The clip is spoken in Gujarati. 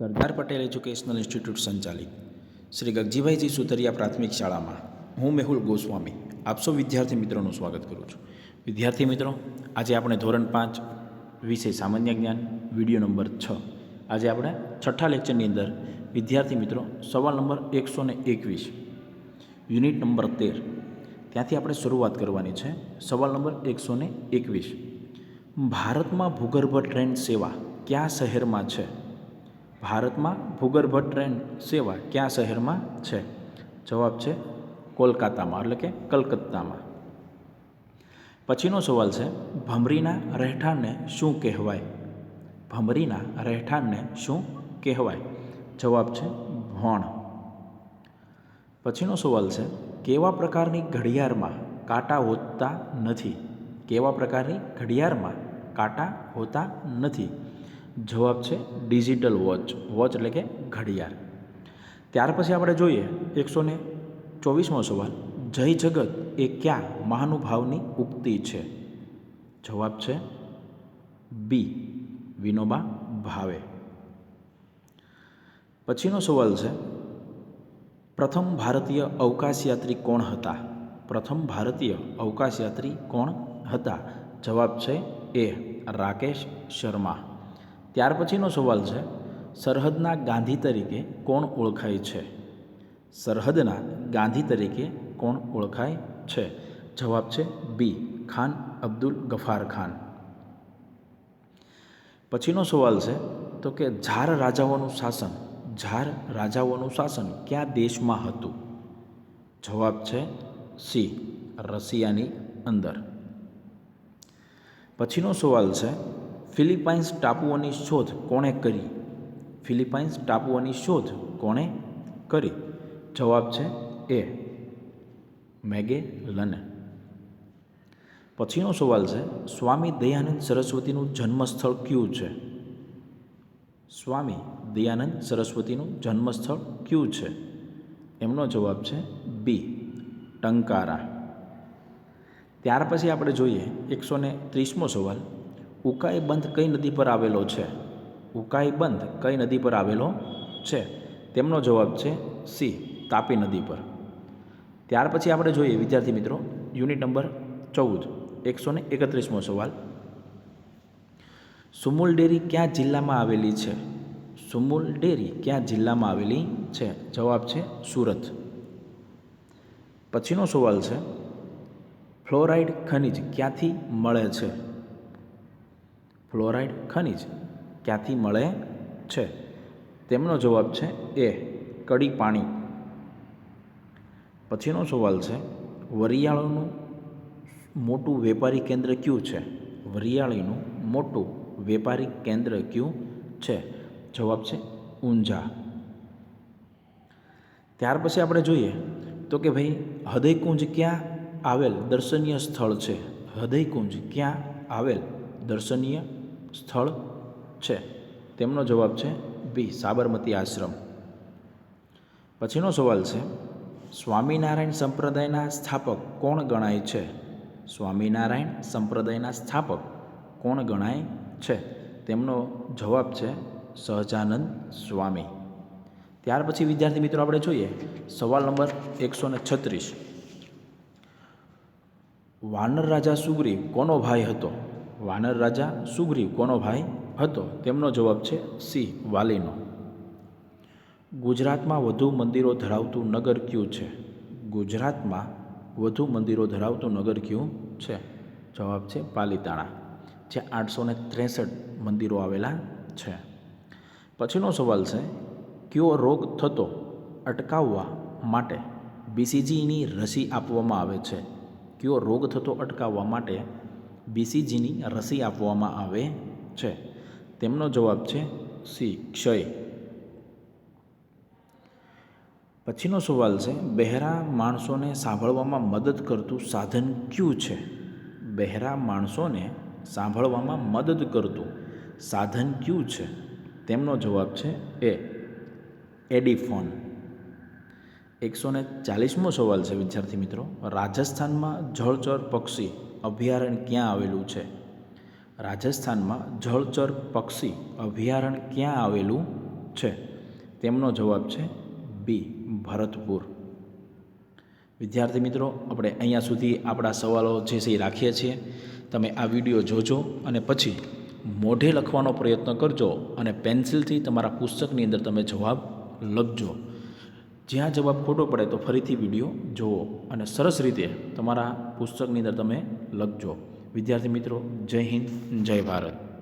સરદાર પટેલ એજ્યુકેશનલ ઇન્સ્ટિટ્યૂટ સંચાલિત. શ્રી ગગજીભાઈજી સુતરિયા પ્રાથમિક શાળામાં હું મેહુલ ગોસ્વામી. આપસો વિદ્યાર્થી મિત્રોનું સ્વાગત કરું છું. વિદ્યાર્થી મિત્રો, આજે આપણે ધોરણ પાંચ, વિષય સામાન્ય જ્ઞાન, વીડિયો નંબર છ. આજે આપણે છઠ્ઠા લેક્ચરની અંદર વિદ્યાર્થી મિત્રો, સવાલ નંબર એકસો ને એકવીસ, યુનિટ નંબર તેર. ત્યાંથી આપણે શરૂઆત કરવાની છે, સવાલ નંબર એકસો ને એકવીસ. ભારતમાં ભૂગર્ભ ટ્રેન સેવા કયા શહેરમાં છે? ભારતમાં ભૂગર્ભ ટ્રેન સેવા કયા શહેરમાં છે? જવાબ છે કોલકાતામાં, એટલે કે કલકત્તામાં. પછીનો સવાલ છે, ભમરીના રહેઠાણને શું કહેવાય? ભમરીના રહેઠાણને શું કહેવાય? જવાબ છે ભોણ. પછીનો સવાલ છે, કેવા પ્રકારની ઘડિયાળમાં કાંટા હોતા નથી? કેવા પ્રકારની ઘડિયાળમાં કાંટા હોતા નથી? જવાબ છે ડિજિટલ વોચ. વોચ એટલે કે ઘડિયાળ. ત્યાર પછી આપણે જોઈએ એકસો ને ચોવીસમો સવાલ. જય જગત એ ક્યાં મહાનુભાવની ઉક્તિ છે? જવાબ છે બી, વિનોબા ભાવે. પછીનો સવાલ છે, પ્રથમ ભારતીય અવકાશયાત્રી કોણ હતા? પ્રથમ ભારતીય અવકાશયાત્રી કોણ હતા? જવાબ છે એ, રાકેશ શર્મા. ત્યાર પછીનો સવાલ છે, સરહદના ગાંધી તરીકે કોણ ઓળખાય છે? સરહદના ગાંધી તરીકે કોણ ઓળખાય છે? જવાબ છે બી, ખાન અબ્દુલ ગફાર ખાન. પછીનો સવાલ છે, તો કે ઝાર રાજાઓનું શાસન, ઝાર રાજાઓનું શાસન કયા દેશમાં હતું? જવાબ છે સી, રશિયાની અંદર. પછીનો સવાલ છે ફિલિપાઇન્સ ટાપુઓની શોધ કોણે કરી? ફિલિપાઇન્સ ટાપુઓની શોધ કોણે કરી? જવાબ છે એ. મેગે લને પછીનો સવાલ છે, સ્વામી દયાનંદ સરસ્વતીનું જન્મસ્થળ કયું છે? સ્વામી દયાનંદ સરસ્વતીનું જન્મસ્થળ કયું છે? એમનો જવાબ છે બી. ટંકારા. ત્યાર પછી આપણે જોઈએ એકસો ત્રીસમો સવાલ. ઉકાઈ બંધ કઈ નદી પર આવેલો છે? ઉકાઈ બંધ કઈ નદી પર આવેલો છે? તેમનો જવાબ છે સી, તાપી નદી પર. ત્યાર પછી આપણે જોઈએ, વિદ્યાર્થી મિત્રો, યુનિટ નંબર ચૌદ, એકસો ને એકત્રીસમો સવાલ. સુમુલ ડેરી ક્યાં જિલ્લામાં આવેલી છે? સુમુલ ડેરી ક્યાં જિલ્લામાં આવેલી છે? જવાબ છે સુરત. પછીનો સવાલ છે, ફ્લોરાઇડ ખનિજ ક્યાંથી મળે છે? ફ્લોરાઇડ ખનિજ ક્યાંથી મળે છે? તેમનો જવાબ છે એ, કડી પાણી. પછીનો સવાલ છે, વરિયાળીનું મોટું વેપારી કેન્દ્ર કયું છે? વરિયાળીનું મોટું વેપારી કેન્દ્ર કયું છે? જવાબ છે ઊંઝા. ત્યાર પછી આપણે જોઈએ તો કે ભાઈ, હૃદયકુંજ ક્યાં આવેલ દર્શનીય સ્થળ છે? હૃદયકુંજ ક્યાં આવેલ દર્શનીય સ્થળ છે? તેમનો જવાબ છે બી, સાબરમતી આશ્રમ. પછીનો સવાલ છે, સ્વામિનારાયણ સંપ્રદાયના સ્થાપક કોણ ગણાય છે? સ્વામિનારાયણ સંપ્રદાયના સ્થાપક કોણ ગણાય છે? તેમનો જવાબ છે સહજાનંદ સ્વામી. ત્યાર પછી વિદ્યાર્થી મિત્રો આપણે જોઈએ, સવાલ નંબર એકસો ને છત્રીસ. વાનર રાજા સુગ્રીવ કોનો ભાઈ હતો? વાનર રાજા સુગ્રીવ કોનો ભાઈ હતો? તેમનો જવાબ છે સી, વાલીનો. ગુજરાતમાં વધુ મંદિરો ધરાવતું નગર કયું છે? ગુજરાતમાં વધુ મંદિરો ધરાવતું નગર કયું છે? જવાબ છે પાલીતાણા જે આઠસો ને ત્રેસઠ મંદિરો આવેલા છે. પછીનો સવાલ છે, કયો રોગ થતો અટકાવવા માટે બીસીજીની રસી આપવામાં આવે છે? કયો રોગ થતો અટકાવવા માટે બીસીજીની રસી આપવામાં આવે છે. તેમનો જવાબ છે સી, ક્ષય. પછીનો સવાલ છે, બહેરા માણસોને સાંભળવામાં મદદ કરતું સાધન કયું છે? બહેરા માણસોને સાંભળવામાં મદદ કરતું સાધન કયું છે? તેમનો જવાબ છે એ એડીફોન એકસો ને ચાલીસમો સવાલ છે, વિદ્યાર્થી મિત્રો. રાજસ્થાનમાં જળચર પક્ષી અભયારણ્ય ક્યાં આવેલું છે? રાજસ્થાનમાં જળચર પક્ષી અભયારણ્ય ક્યાં આવેલું છે? તેમનો જવાબ છે બી, ભરતપુર. વિદ્યાર્થી મિત્રો, આપણે અહીંયા સુધી આપણા સવાલો જે છે એ રાખીએ છીએ. તમે આ વીડિયો જોજો અને પછી મોઢે લખવાનો પ્રયત્ન કરજો અને પેન્સિલથી તમારા પુસ્તકની અંદર તમે જવાબ લખજો. જ્યાં જવાબ ખોટો પડે તો ફરીથી વીડિયો જુઓ અને સરસ રીતે તમારા પુસ્તકની અંદર તમે લખજો. વિદ્યાર્થી મિત્રો, જય હિન્દ, જય ભારત.